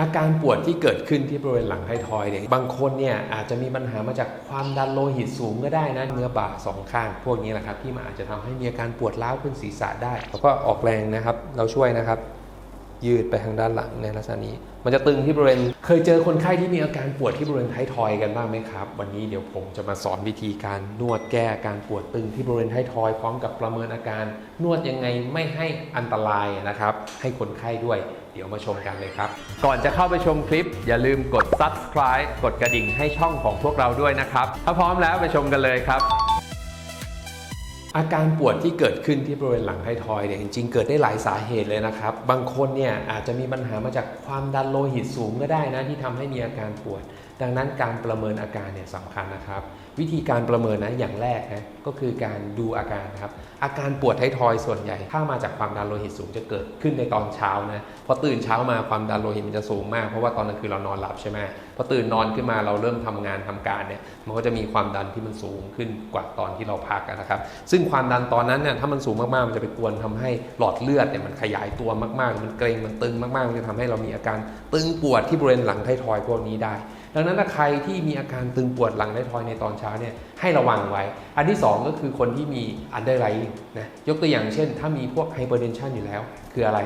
อาการปวดที่เกิดขึ้นที่บริเวณหลังไททอยเนี่ยบางคนเนี่ยอาจจะมีปัญหามาจากความดันโลหิตสูงก็ได้นะเนื้อบ่าสองข้าง พวกนี้แหละครับที่มันอาจจะทำให้มีอาการปวดร้าวขึ้นศีรษะได้ แล้วก็ออกแรงนะครับ เราช่วยนะครับ ยืดไปทางด้านหลังในลักษณะนี้ มันจะตึงที่บริเวณ เคยเจอคนไข้ที่มีอาการปวดที่บริเวณไททอยกันบ้างไหมครับ วันนี้เดี๋ยวผมจะมาสอนวิธีการนวดแก้อาการปวดตึงที่บริเวณไททอยพร้อมกับประเมินอาการ นวดยังไงไม่ให้อันตรายนะครับ ให้คนไข้ด้วย เดี๋ยวมาชมกันเลยครับ ก่อนจะเข้าไปชมคลิป อย่าลืมกด subscribe กดกระดิ่งให้ช่องของพวกเราด้วยนะครับ ถ้าพร้อมแล้วไปชมกันเลยครับ อาการปวดที่เกิดขึ้นที่บริเวณหลังไททอยเนี่ยจริงๆ เกิดได้หลายสาเหตุเลยนะครับ บางคนเนี่ยอาจจะมีปัญหามาจากความดันโลหิตสูงก็ได้นะที่ทำให้มีอาการปวด ดังนั้นการประเมินอาการเนี่ยสำคัญนะครับ วิธีการประเมินนะอย่างแรกนะก็คือการดูอาการครับอาการปวดไททอยส่วนใหญ่ ถ้ามาจากความดันโลหิตสูงจะเกิดขึ้นในตอนเช้านะพอตื่นเช้ามาความดันโลหิตมันจะสูงมาก เพราะว่าตอนกลางคืนเรานอนหลับใช่ไหมพอตื่นนอนขึ้นมาเราเริ่มทำงานทำการเนี่ยมันก็จะมีความดันที่มันสูงขึ้นกว่าตอนที่เราพักนะครับ ซึ่งความดันตอนนั้นเนี่ยถ้ามันสูงมากๆมันจะไปกวนทำให้หลอดเลือดเนี่ยมันขยายตัวมากๆ มันเกร็งมันตึงมากๆมันจะทำให้เรามีอาการตึงปวดที่บริเวณหลังไททอยพวกนี้ได้ ดังนั้นถ้าใครที่มีอาการตึงปวดหลังไททอยในตอนเช้าเนี่ยให้ระวังไว้ อันที่ 2 ก็คือคนที่มี underlying นะยกตัวอย่างเช่น ถ้ามีพวก hypertension อยู่แล้ว คืออะไร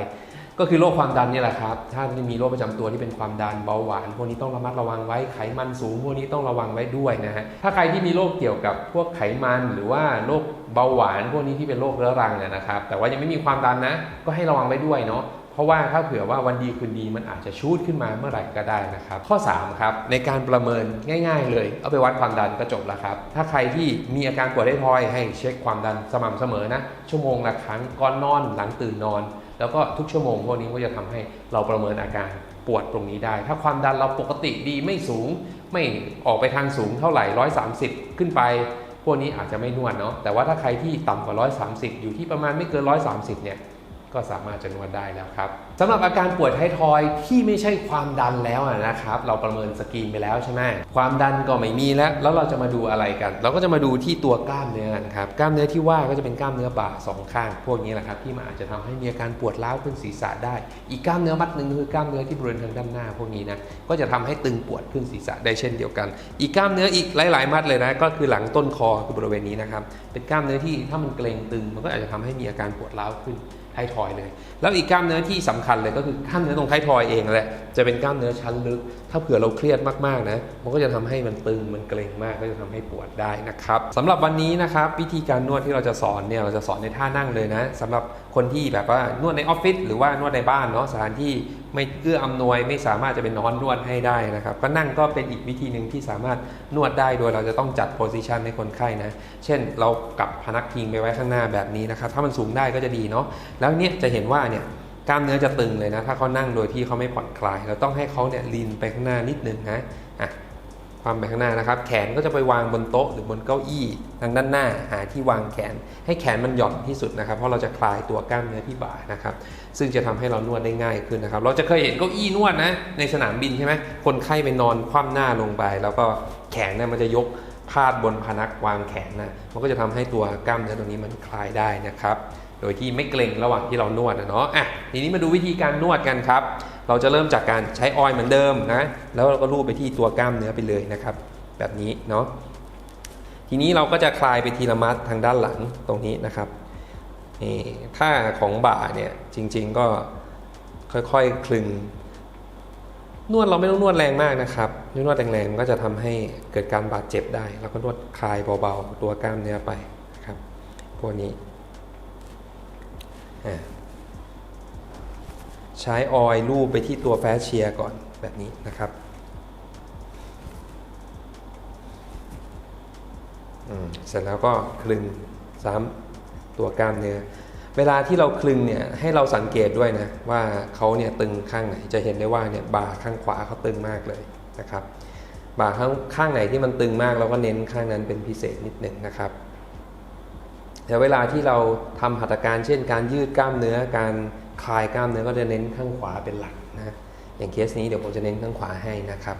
ก็คือโรคความดันนี่แหละครับ ถ้ามีโรคประจำตัวที่เป็นความดันเบาหวานพวกนี้ต้องระมัดระวังไว้ ไขมันสูงพวกนี้ต้องระวังไว้ด้วยนะฮะถ้าใครที่มีโรคเกี่ยวกับพวกไขมันหรือว่าโรคเบาหวานพวกนี้ที่เป็นโรคเรื้อรังเนี่ยนะครับแต่ว่ายังไม่มีความดันนะก็ให้ระวังไว้ด้วยเนาะ เพราะว่าถ้าเผื่อว่าวันดีคืนดีมันอาจจะชูดขึ้นมาเมื่อไหร่ก็ได้นะครับ ข้อ 3 ครับ ในการประเมินง่าย ๆ เลย เอาไปวัดความดันก็จบแล้วครับ ถ้าใครที่มีอาการปวดได้ทอยให้เช็คความดันสม่ำเสมอนะ ชั่วโมงละครั้งก่อนนอนหลังตื่นนอน แล้วก็ทุกชั่วโมงพวกนี้ก็จะทำให้เราประเมินอาการปวดตรงนี้ได้ ถ้าความดันเราปกติดีไม่สูง ไม่ออกไปทางสูงเท่าไหร่ 130 ขึ้นไป พวกนี้อาจจะไม่นวดเนาะแต่ว่าถ้าใครที่ต่ำกว่า 130 อยู่ที่ประมาณไม่เกิน 130 เนี่ย ก็สามารถจะนวดได้แล้วครับสำหรับอาการปวดไททอยที่ไม่ใช่ความดันแล้วนะครับ เราประเมินสกรีนไปแล้วใช่ไหมความดันก็ไม่มีแล้ว แล้วเราจะมาดูอะไรกัน เราก็จะมาดูที่ตัวกล้ามเนื้อกันครับกล้ามเนื้อที่ว่าก็จะเป็นกล้ามเนื้อบ่าสองข้าง พวกนี้แหละครับที่มันอาจจะทำให้มีอาการปวดร้าวขึ้นศีรษะได้ อีกกล้ามเนื้อมัดหนึ่งคือกล้ามเนื้อที่บริเวณทางด้านหน้า พวกนี้นะก็จะทำให้ตึงปวดขึ้นศีรษะได้เช่นเดียวกัน อีกกล้ามเนื้ออีกหลาย ๆ มัดเลยนะก็คือหลังต้นคอคือบริเวณนี้นะครับเป็นกล้ามเนื้อที่ถ้ามันเกร็งตึง มันก็อาจจะทำให้มีอาการปวดร้าวขึ้น ไททอยเลย แล้วอีกกล้ามเนื้อที่สำคัญเลยก็คือกล้ามเนื้อตรงไททอยเองแหละจะเป็นกล้ามเนื้อชั้นลึก ถ้าเผื่อเราเครียดมากๆนะมันก็จะทำให้มันตึงมันเกร็งมากก็จะทำให้ปวดได้นะครับสำหรับวันนี้นะครับวิธีการนวดที่เราจะสอนเนี่ยเราจะสอนในท่านั่งเลยนะสำหรับคนที่แบบว่านวดในออฟฟิศหรือว่านวดในบ้านเนาะสถานที่ ไม่เอื้ออำนวยไม่สามารถจะเป็นนอนนวดให้ได้นะครับ ก็นั่งก็เป็นอีกวิธีหนึ่งที่สามารถนวดได้โดยเราจะต้องจัดโพซิชันให้คนไข้นะ เช่นเรากับพนักพิงไปไว้ข้างหน้าแบบนี้นะครับ ถ้ามันสูงได้ก็จะดีเนาะแล้วเนี่ยจะเห็นว่าเนี่ยกล้ามเนื้อจะตึงเลยนะ ถ้าเขานั่งโดยที่เขาไม่ผ่อนคลาย เราต้องให้เขาเนี่ยลีนไปข้างหน้านิดนึงนะอะ ความไปข้างหน้านะครับ แขนก็จะไปวางบนโต๊ะหรือบนเก้าอี้ทางด้านหน้าหาที่วางแขน ให้แขนมันหย่อนที่สุดนะครับ เพราะเราจะคลายตัวกล้ามเนื้อที่บ่านะครับ ซึ่งจะทำให้เรานวดได้ง่ายขึ้นนะครับ เราจะเคยเห็นเก้าอี้นวดนะ ในสนามบินใช่ไหมคนไข้ไปนอนคว่ำหน้าลงไป แล้วก็แขนเนี่ยมันจะยกพาดบนพนักวางแขนนะมันก็จะทำให้ตัวกล้ามเนื้อตรงนี้มันคลายได้นะครับ โดยที่ไม่เกร็งระหว่างที่เรานวดนะเนาะอะทีนี้มาดูวิธีการนวดกันครับ เราจะเริ่มจากการใช้ออยล์เหมือนเดิมนะแล้วเราก็ลูบไปที่ตัวกล้ามเนื้อไปเลยนะครับ แบบนี้เนาะทีนี้เราก็จะคลายไปทีละมัดทางด้านหลังตรงนี้นะครับนี่ถ้าของบ่าเนี่ยจริง ๆก็ค่อยๆคลึง นวดเราไม่ต้องนวดแรงมากนะครับนวดแรงๆมันก็จะทำให้เกิดการบาดเจ็บได้ แล้วก็นวดคลายเบาๆตัวกล้ามเนื้อไปนะครับพวกนี้ ใช้ออยล์ลูบไปที่ตัวแฟชเชียร์ก่อนแบบนี้นะครับเสร็จแล้วก็คลึงซ้ำตัวกล้ามเนื้อเวลาที่เราคลึงเนี่ยให้เราสังเกตด้วยนะว่าเขาเนี่ยตึงข้างไหนจะเห็นได้ว่าเนี่ยบ่าข้างขวาเขาตึงมากเลยนะครับบ่าข้างข้างไหนที่มันตึงมากเราก็เน้นข้างนั้นเป็นพิเศษนิดหนึ่งนะครับ แต่เวลาที่เราทำหัตถการเช่น การยืดกล้ามเนื้อ การคลายกล้ามเนื้อก็จะเน้นข้างขวาเป็นหลักนะอย่างเคสนี้เดี๋ยวผมจะเน้นข้างขวาให้นะครับ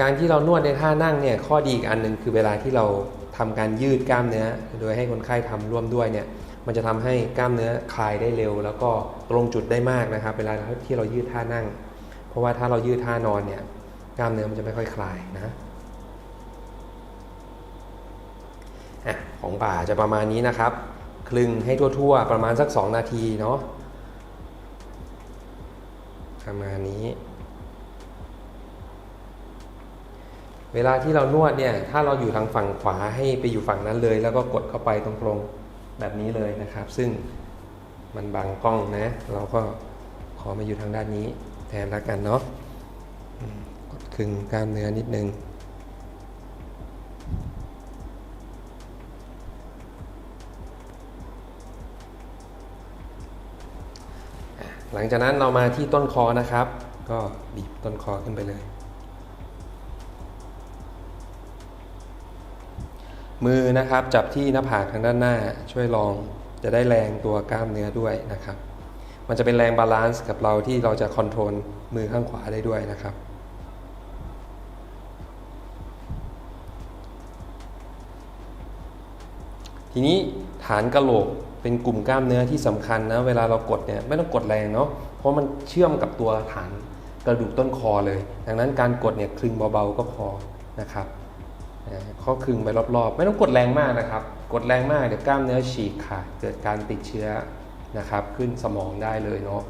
การที่เรานวดในท่านั่งเนี่ยข้อดีอีกอันหนึ่งคือเวลาที่เราทำการยืดกล้ามเนื้อ โดยให้คนไข้ทำร่วมด้วยเนี่ยมันจะทำให้กล้ามเนื้อคลายได้เร็ว แล้วก็ตรงจุดได้มากนะครับ เวลาที่เรายืดท่านั่ง เพราะว่าถ้าเรายืดท่านอนเนี่ยกล้ามเนื้อมันจะไม่ค่อยคลายนะอะ ของบ่าจะประมาณนี้นะครับ คลึงให้ทั่ว ๆ ประมาณสัก 2 นาทีเนาะประมาณนี้ เวลาที่เรานวดเนี่ย ถ้าเราอยู่ทางฝั่งขวาให้ไปอยู่ฝั่งนั้นเลย แล้วก็กดเข้าไปตรงๆแบบนี้เลยนะครับ ซึ่งมันบังกล้องนะ เราก็ขอมาอยู่ทางด้านนี้แทนแล้วกันเนาะกดคลึงกล้ามเนื้อนิดนึง หลังจากนั้นเรามาที่ต้นคอนะครับ ก็บีบต้นคอขึ้นไปเลย มือนะครับจับที่หน้าผากทางด้านหน้าช่วยลองจะได้แรงตัวกล้ามเนื้อด้วยนะครับ มันจะเป็นแรงบาลานซ์กับเราที่เราจะคอนโทรลมือข้างขวาได้ด้วยนะครับทีนี้ฐานกระโหลก เป็นกลุ่มกล้ามเนื้อที่สำคัญนะเวลาเรากดเนี่ยไม่ต้องกดแรงเนาะเพราะมันเชื่อมกับตัวฐานกระดูกต้นคอเลย ดังนั้นการกดเนี่ยคลึงเบาๆก็พอนะครับข้อคลึงไปรอบๆ ไม่ต้องกดแรงมากนะครับ กดแรงมากเดี๋ยวกล้ามเนื้อฉีกขาดเกิดการติดเชื้อนะครับ ขึ้นสมองได้เลยเนาะ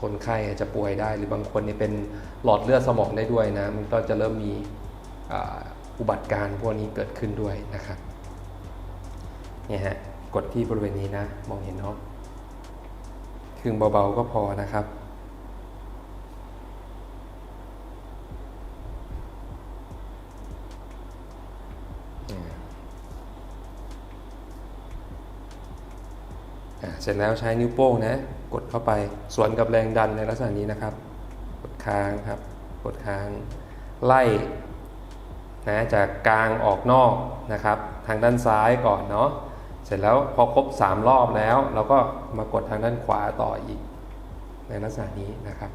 คนไข้จะป่วยได้หรือบางคนเนี่ยเป็นหลอดเลือดสมองได้ด้วยนะมันก็จะเริ่มมีอ,อุบัติการณ์พวกนี้เกิดขึ้นด้วยนะครับเนี่ยฮะ กดที่บริเวณนี้นะ มองเห็นเนาะคึงเบาๆก็พอนะครับ เสร็จแล้วใช้นิ้วโป้งนะ กดเข้าไปสวนกับแรงดันในลักษณะนี้นะครับ กดค้างครับ กดค้าง ไล่นะจากกลางออกนอกนะครับ ทางด้านซ้ายก่อนเนาะ เสร็จแล้วพอครบ 3 รอบแล้ว เราก็มากดทางด้านขวาต่ออีก ในลักษณะนี้นะครับ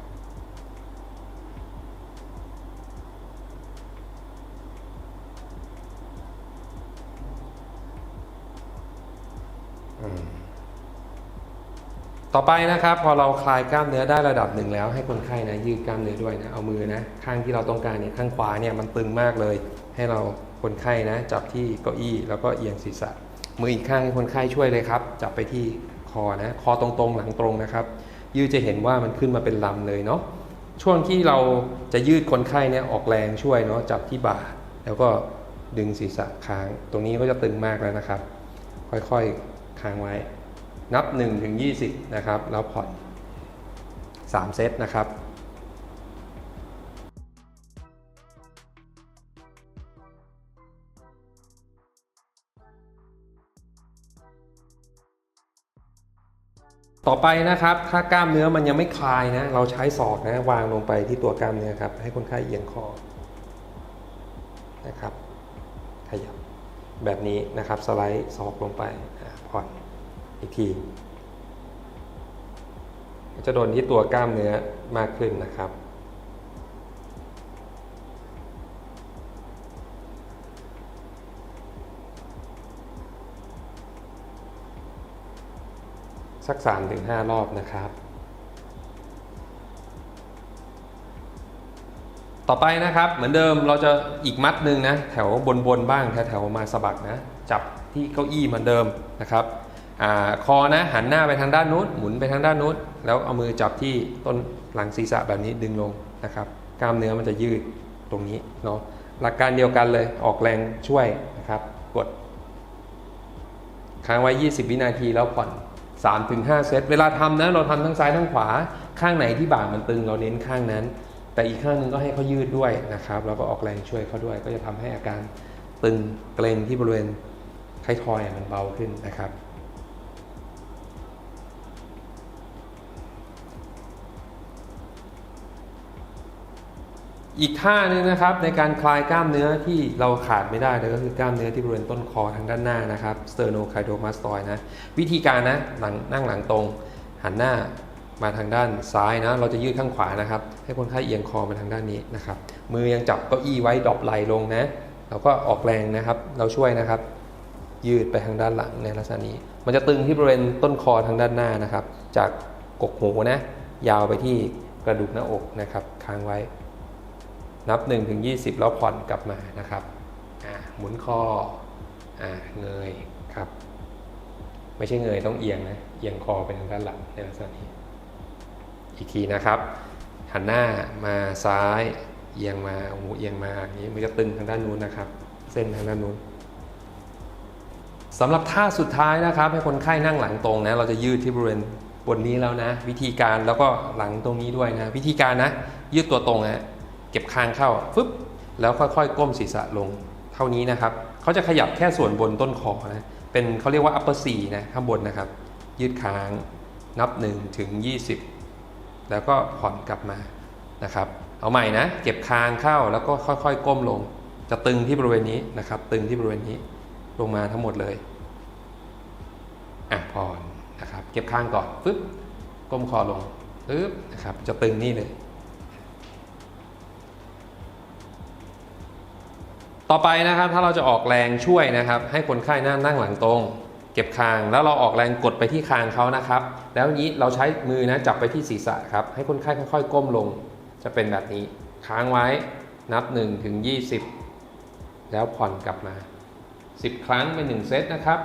ต่อไปนะครับ พอเราคลายกล้ามเนื้อได้ระดับหนึ่งแล้ว ให้คนไข้นะยืดกล้ามเนื้อด้วยนะ เอามือนะ ข้างที่เราต้องการเนี่ยข้างขวาเนี่ยมันตึงมากเลย ให้เราคนไข้นะ จับที่เก้าอี้แล้วก็เอียงศีรษะ มืออีกข้างให้คนไข้ช่วยเลยครับ จับไปที่คอนะ คอตรงๆ หลังตรงนะครับ ยืดจะเห็นว่ามันขึ้นมาเป็นลำเลยเนาะ ช่วงที่เราจะยืดคนไข้เนี่ยออกแรงช่วยเนาะ จับที่บ่า แล้วก็ดึงศีรษะค้าง ตรงนี้ก็จะตึงมากแล้วนะครับ ค่อยๆ ค้างไว้ นับ1ถึง20 นะครับ แล้วผ่อน 3 เซตนะครับ ต่อไปนะครับ ถ้ากล้ามเนื้อมันยังไม่คลายนะ เราใช้ศอกนะวางลงไปที่ตัวกล้ามเนื้อครับ ให้คนไข้เอียงคอนะครับ ขยับแบบนี้นะครับ สไลด์ศอกลงไปผ่อนอีกทีจะโดนที่ตัวกล้ามเนื้อมากขึ้นนะครับ สัก 3-5 รอบนะครับ ต่อไปนะครับเหมือนเดิมเราจะอีกมัดหนึ่งนะ แถวบนบนบ้างแถวมาสะบักนะ จับที่เก้าอี้เหมือนเดิมนะครับอคอนะหันหน้าไปทางด้านนู้นหมุนไปทางด้านนู้นแล้วเอามือจับที่ต้นหลังศีรษะแบบนี้ดึงลงนะครับ กล้ามเนื้อมันจะยืดตรงนี้เนาะหลักการเดียวกันเลยออกแรงช่วยนะครับ กด ค้างไว้ 20 วินาทีแล้วผ่อน 3-5 เซต เวลาทำนะเราทำทั้งซ้ายทั้งขวา ข้างไหนที่บ่ามันตึงเราเน้นข้างนั้น แต่อีกข้างนึงก็ให้เขายืดด้วยนะครับ แล้วก็ออกแรงช่วยเขาด้วย ก็จะทำให้อาการตึงเกร็งที่บริเวณไททอยมันเบาขึ้นนะครับ อีกท่าหนึงนะครับในการคลายกล้ามเนื้อที่เราขาดไม่ได้เลยก็คือกล้ามเนื้อที่บริเวณต้นคอทางด้านหน้านะครับ sternocleidomastoid นะ วิธีการนะหลังนั่งหลังตรง หันหน้ามาทางด้านซ้ายนะ เราจะยืดข้างขวานะครับ ให้คนไข้เอียงคอมาทางด้านนี้นะครับ มือยังจับเก้าอี้ไว้ดรอปไหลลงนะ เราก็ออกแรงนะครับ เราช่วยนะครับ ยืดไปทางด้านหลังในลักษณะนี้ มันจะตึงที่บริเวณต้นคอทางด้านหน้านะครับ จากกกหูนะ ยาวไปที่กระดูกหน้าอกนะครับ ค้างไว้ นับ1ถึง20 แล้วผ่อนกลับมานะครับหมุนคออเงยครับ ไม่ใช่เงยต้องเอียงนะ เอียงคอไปทางด้านหลังในลักษณะนี้ อีกทีนะครับ หันหน้ามาซ้าย เอียงมาหูเอียงมาอย่างนี้มันจะตึงทางด้านนู้นนะครับ เส้นทางด้านนู้นสำหรับท่าสุดท้ายนะครับ ให้คนไข้นั่งหลังตรงนะเราจะยืดที่บริเวณบนนี้แล้วนะ วิธีการแล้วก็หลังตรงนี้ด้วยนะ วิธีการนะ ยืดตัวตรงนะ เก็บคางเข้าฟึบแล้วค่อยๆ ก้มศีรษะลงเท่านี้นะครับเขาจะขยับแค่ส่วนบนต้นคอนะเป็นเขาเรียกว่า upper C นะข้างบนนะครับ ยืดคางนับ1ถึง20 แล้วก็ผ่อนกลับมานะครับ เอาใหม่นะ เก็บคางเข้าแล้วก็ค่อยๆ ก้มลง จะตึงที่บริเวณนี้นะครับ ตึงที่บริเวณนี้ลงมาทั้งหมดเลยอะผ่อนนะครับ เก็บคางก่อนฟึบก้มคอลงปึ๊บนะครับ จะตึงนี่เลย ต่อไปนะครับถ้าเราจะออกแรงช่วยนะครับ ให้คนไข้นั่งนั่งหลังตรง เก็บคางแล้วเราออกแรงกดไปที่คางเขานะครับ แล้วนี้เราใช้มือนะจับไปที่ศีรษะครับให้คนไข้ค่อยๆ ก้มลง จะเป็นแบบนี้ค้างไว้นับ1ถึง20 แล้วผ่อนกลับมา 10 ครั้งเป็น1เซตนะครับ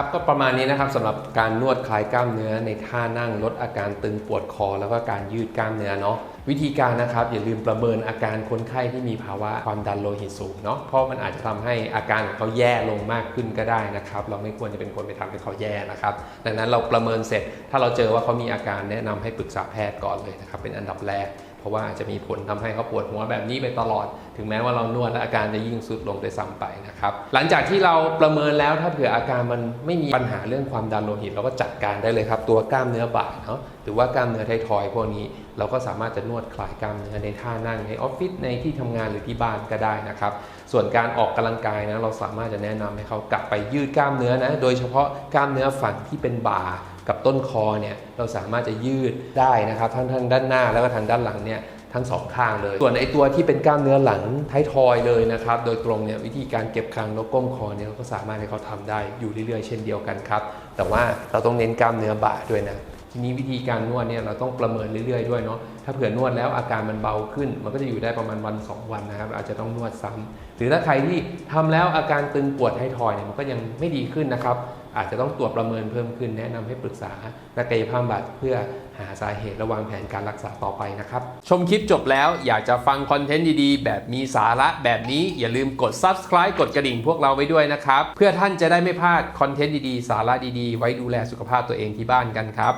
ครับก็ประมาณนี้นะครับสำหรับการนวดคลายกล้ามเนื้อในท่านั่งลดอาการตึงปวดคอ แล้วก็การยืดกล้ามเนื้อเนาะวิธีการนะครับอย่าลืมประเมินอาการคนไข้ที่มีภาวะความดันโลหิตสูงเนาะเพราะมันอาจจะทำให้อาการของเขาแย่ลงมากขึ้นก็ได้นะครับเราไม่ควรจะเป็นคนไปทำให้เขาแย่นะครับดังนั้นเราประเมินเสร็จ ถ้าเราเจอว่าเขามีอาการแนะนำให้ปรึกษาแพทย์ก่อนเลยนะครับเป็นอันดับแรก เพราะว่าอาจจะมีผลทำให้เขาปวดหัวแบบนี้ไปตลอด ถึงแม้ว่าเรานวดแล้วอาการจะยิ่งสุดลงไปซ้ำไปนะครับหลังจากที่เราประเมินแล้วถ้าเผื่ออาการมันไม่มีปัญหาเรื่องความดันโลหิต เราก็จัดการได้เลยครับตัวกล้ามเนื้อบ่าเนาะหรือว่ากล้ามเนื้อไททอยพวกนี้ เราก็สามารถจะนวดคลายกล้ามเนื้อในท่านั่งในออฟฟิศในที่ทำงานหรือที่บ้านก็ได้นะครับส่วนการออกกำลังกายนะเราสามารถจะแนะนำให้เขากลับไปยืดกล้ามเนื้อนะโดยเฉพาะกล้ามเนื้อฝั่งที่เป็นบ่า กับต้นคอเนี่ยเราสามารถจะยืดได้นะครับทั้งทางด้านหน้าแล้วก็ทางด้านหลังเนี่ยทั้งสองข้างเลย ส่วนไอตัวที่เป็นกล้ามเนื้อหลังท้ายทอยเลยนะครับ โดยตรงเนี่ยวิธีการเก็บคางแล้วก้มคอเนี่ยเราก็สามารถให้เขาทำได้อยู่เรื่อยๆ เช่นเดียวกันครับ แต่ว่าเราต้องเน้นกล้ามเนื้อบ่าด้วยนะทีนี้วิธีการนวดเนี่ยเราต้องประเมินเรื่อยๆด้วยเนาะถ้าเผื่อนวดแล้วอาการมันเบาขึ้น มันก็จะอยู่ได้ประมาณวัน 2 วันนะครับ อาจจะต้องนวดซ้ำหรือถ้าใครที่ทำแล้วอาการตึงปวดท้ายทอยเนี่ยมันก็ยังไม่ดีขึ้นนะครับ อาจจะต้องตรวจประเมินเพิ่มขึ้นแนะนำให้ปรึกษานักกายภาพบำบัดเพื่อหาสาเหตุและวางแผนการรักษาต่อไปนะครับ ชมคลิปจบแล้วอยากจะฟังคอนเทนต์ดีๆ แบบมีสาระแบบนี้อย่าลืมกด subscribe กดกระดิ่งพวกเราไว้ด้วยนะครับ เพื่อท่านจะได้ไม่พลาดคอนเทนต์ดีๆ สาระดีๆ ไว้ดูแลสุขภาพตัวเองที่บ้านกันครับ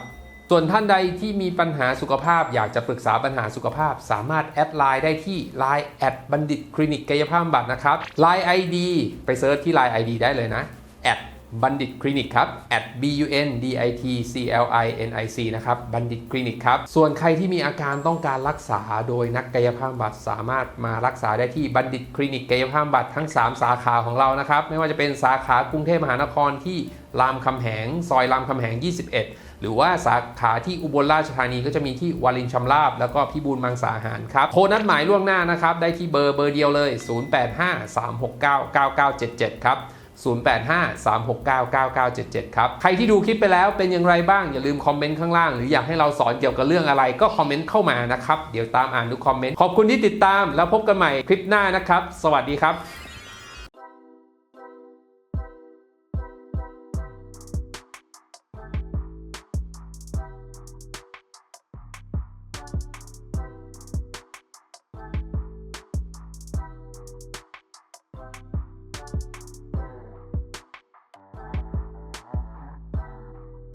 ส่วนท่านใดที่มีปัญหาสุขภาพ อยากจะปรึกษาปัญหาสุขภาพ สามารถแอดไลน์ได้ที่ Line แอดบัณฑิตคลินิกกายภาพบำบัดนะครับ Line ID ไปเซิร์ชที่ Line ID ได้เลยนะแอด บัณฑิตคลินิกครับ at b u n d i t c l i n i c นะครับ บัณฑิตคลินิกครับ ส่วนใครที่มีอาการต้องการรักษาโดยนักกายภาพบำบัดสามารถมารักษาได้ที่บัณฑิตคลินิกกายภาพบำบัดทั้ง 3 สาขาของเรานะครับ ไม่ว่าจะเป็นสาขากรุงเทพมหานครที่รามคำแหง ซอยรามคำแหง 21 หรือว่าสาขาที่อุบลราชธานีก็จะมีที่วารินชำราบ แล้วก็พิบูลมังสาหารครับ โทรนัดหมายล่วงหน้านะครับ ได้ที่เบอร์เบอร์เดียวเลย 0853699977 ครับ 0853699977 ครับ ใครที่ดูคลิปไปแล้วเป็นอย่างไรบ้างอย่าลืมคอมเมนต์ข้างล่าง หรืออยากให้เราสอนเกี่ยวกับเรื่องอะไรก็คอมเมนต์เข้ามานะครับ เดี๋ยวตามอ่านทุกคอมเมนต์ ขอบคุณที่ติดตามแล้วพบกันใหม่คลิปหน้านะครับ สวัสดีครับ